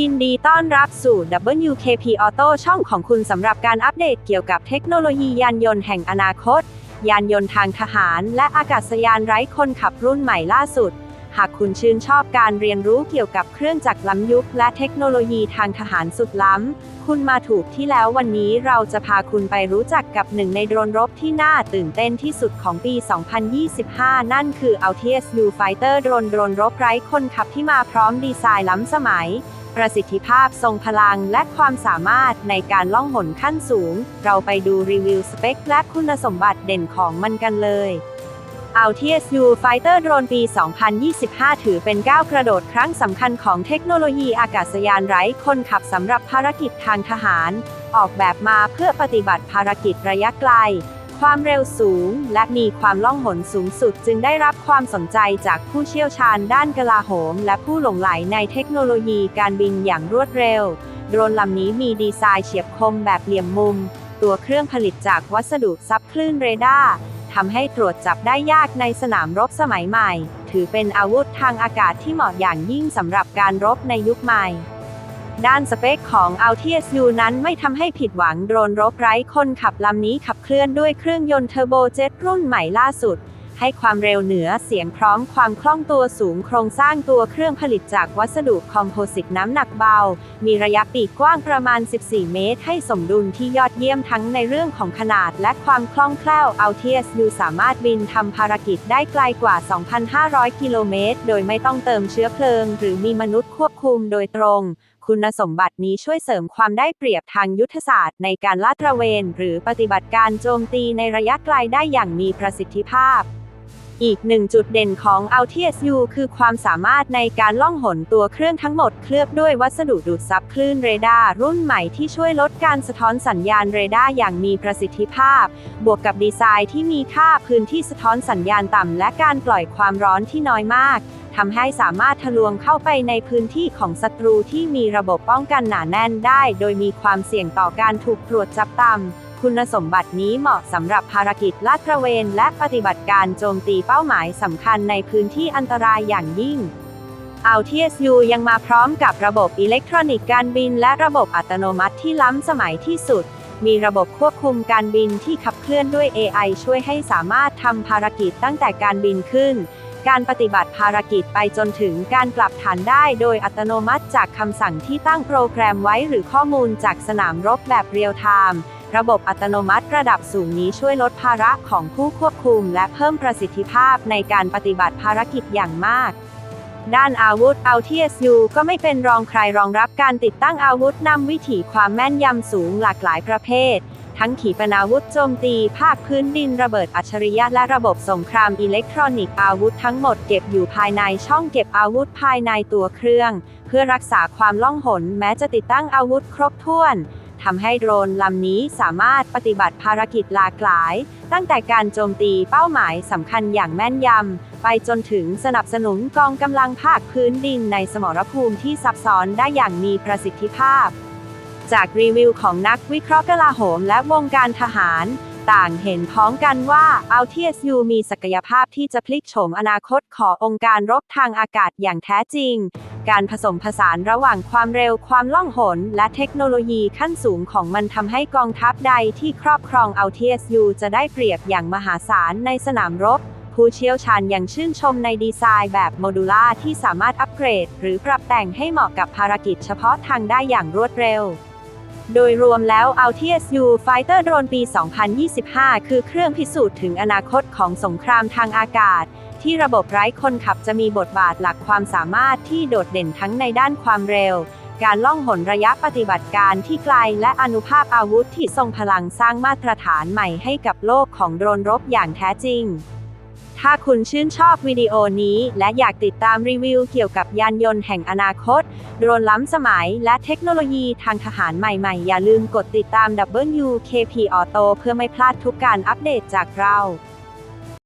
ยินดีต้อนรับสู่ WKP Auto ช่องของคุณสำหรับการอัปเดตเกี่ยวกับเทคโนโลยียานยนต์แห่งอนาคต ยานยนต์ทางทหาร และอากาศยานไร้คนขับรุ่นใหม่ล่าสุด หากคุณชื่นชอบการเรียนรู้เกี่ยวกับเครื่องจักรล้ำยุค และเทคโนโลยีทางทหารสุดล้ำ คุณมาถูกที่แล้ววันนี้เราจะพาคุณไปรู้จักกับหนึ่งในโดรนรบที่น่าตื่นเต้นที่สุดของปี 2025 นั่นคือ Altius U Fighter โดรนโดรนรบไร้คนขับที่มาพร้อมดีไซน์ล้ำสมัย ประสิทธิภาพทรงพลังและความสามารถในการล่องหนขั้นสูง เราไปดูรีวิวสเปคและคุณสมบัติเด่นของมันกันเลย Altius U Fighter Drone ปี 2025 ถือเป็นก้าวกระโดดครั้งสำคัญของเทคโนโลยีอากาศยานไร้คนขับสำหรับภารกิจทางทหาร ออกแบบมาเพื่อปฏิบัติภารกิจระยะไกล ความเร็วสูง และมีความล่องหนสูงสุดจึงได้รับความสนใจจากผู้เชี่ยวชาญด้านกลาโหม และผู้หลงไหลในเทคโนโลยีการบินอย่างรวดเร็ว โดรนลำนี้มีดีไซน์เฉียบคมแบบเหลี่ยมมุม ตัวเครื่องผลิตจากวัสดุซับคลื่นเรดาร์ทำให้ตรวจจับได้ยากในสนามรบสมัยใหม่ ถือเป็นอาวุธทางอากาศที่เหมาะอย่างยิ่งสำหรับการรบในยุคใหม่ ด้านสเปคของ Altius U นั้นไม่ทำให้ผิดหวังโดรนรบไร้คนขับลำนี้ขับเคลื่อนด้วยเครื่องยนต์เทอร์โบเจ็ตรุ่นใหม่ล่าสุด ให้ความเร็วเหนือเสียงพร้อมความคล่องตัวสูงโครงสร้างตัวเครื่องผลิตจากวัสดุคอมโพสิตน้ำหนักเบา มีระยะปีกกว้างประมาณ 14 เมตร ให้สมดุลที่ยอดเยี่ยมทั้งในเรื่องของขนาดและความคล่องแคล่ว Altius U สามารถบินทำภารกิจได้ไกลกว่า 2,500 กิโลเมตร โดยไม่ต้องเติมเชื้อเพลิง หรือมีมนุษย์ควบคุมโดยตรง คุณสมบัตินี้ช่วยเสริมความได้เปรียบทางยุทธศาสตร์ในการลาดตระเวน หรือปฏิบัติการโจมตีในระยะไกลได้อย่างมีประสิทธิภาพ อีกหนึ่งจุดเด่นของ a l t i s u คือความสามารถในการล่องหนตัวเครื่องทั้งหมดเคลือบด้วยวัสดุดูดซับคลื่นเรดาร์รุ่นใหม่ที่ช่วยลดการสะท้อนสัญญาณเรดาร์อย่างมีประสิทธิภาพ บวกกับดีไซน์ที่มีค่าพื้นที่สะท้อนสัญญาณต่ำและการปล่อยความร้อนที่น้อยมาก ทำให้สามารถทะลวงเข้าไปในพื้นที่ของศัตรูที่มีระบบป้องกันหนาแน่นได้ โดยมีความเสี่ยงต่อการถูกตรวจจับต่ำคุณสมบัตินี้เหมาะสำหรับภารกิจลาดตระเวน และปฏิบัติการโจมตีเป้าหมายสำคัญในพื้นที่อันตรายอย่างยิ่ง Altius U ยังมาพร้อมกับระบบอิเล็กทรอนิกส์การบิน และระบบอัตโนมัติที่ล้ำสมัยที่สุด มีระบบควบคุมการบินที่ขับเคลื่อนด้วย AI ช่วยให้สามารถทำภารกิจตั้งแต่การบินขึ้น การปฏิบัติภารกิจไปจนถึงการกลับฐานได้โดยอัตโนมัติจากคำสั่งที่ตั้งโปรแกรมไว้หรือข้อมูลจากสนามรบแบบเรียลไทม์ระบบอัตโนมัติระดับสูงนี้ช่วยลดภาระของผู้ควบคุม และเพิ่มประสิทธิภาพในการปฏิบัติภารกิจอย่างมาก ด้านอาวุธ a l t s U ก็ไม่เป็นรองใครรองรับการติดตั้งอาวุธนำวิถีความแม่นยำสูงหลากหลายประเภท ทั้งขีปนาวุธโจมตีภาคพื้นดินระเบิดอัจฉริยะและระบบสงครามอิเล็กทรอนิกส์อาวุธทั้งหมดเก็บอยู่ภายในช่องเก็บอาวุธภายในตัวเครื่อง เพื่อรักษาความล่องหนแม้จะติดตั้งอาวุธครบถ้วนทำให้โดรนลำนี้สามารถปฏิบัติภารกิจหลากหลาย ตั้งแต่การโจมตีเป้าหมายสำคัญอย่างแม่นยำ ไปจนถึงสนับสนุนกองกำลังภาคพื้นดินในสมรภูมิที่ซับซ้อนได้อย่างมีประสิทธิภาพ จากรีวิวของนักวิเคราะห์กลาโหมและวงการทหาร ต่างเห็นพ้องกันว่า Altius U มีศักยภาพที่จะพลิกโฉมอนาคตขององค์การรบทางอากาศอย่างแท้จริง การผสมผสานระหว่างความเร็วความล่องหน และเทคโนโลยีขั้นสูงของมันทำให้กองทัพใดที่ครอบครอง Altius U จะได้เปรียบอย่างมหาศาลในสนามรบผู้เชี่ยวชาญยังชื่นชมในดีไซน์แบบโมดูล่าที่สามารถอัปเกรด หรือปรับแต่งให้เหมาะกับภารกิจเฉพาะทางได้อย่างรวดเร็ว โดยรวมแล้ว Altius U Fighter Drone ปี 2025 คือเครื่องพิสูจน์ถึงอนาคตของสงครามทางอากาศ ที่ระบบไร้คนขับจะมีบทบาทหลักความสามารถที่โดดเด่นทั้งในด้านความเร็ว การล่องหนระยะปฏิบัติการที่ไกลและอนุภาพอาวุธที่ทรงพลังสร้างมาตรฐานใหม่ให้กับโลกของโดรนรบอย่างแท้จริง ถ้าคุณชื่นชอบวิดีโอนี้ และอยากติดตามรีวิวเกี่ยวกับยานยนต์แห่งอนาคต โดรนล้ำสมัย และเทคโนโลยีทางทหารใหม่ๆ อย่าลืมกดติดตาม WKP Auto เพื่อไม่พลาดทุกการอัปเดตจากเรา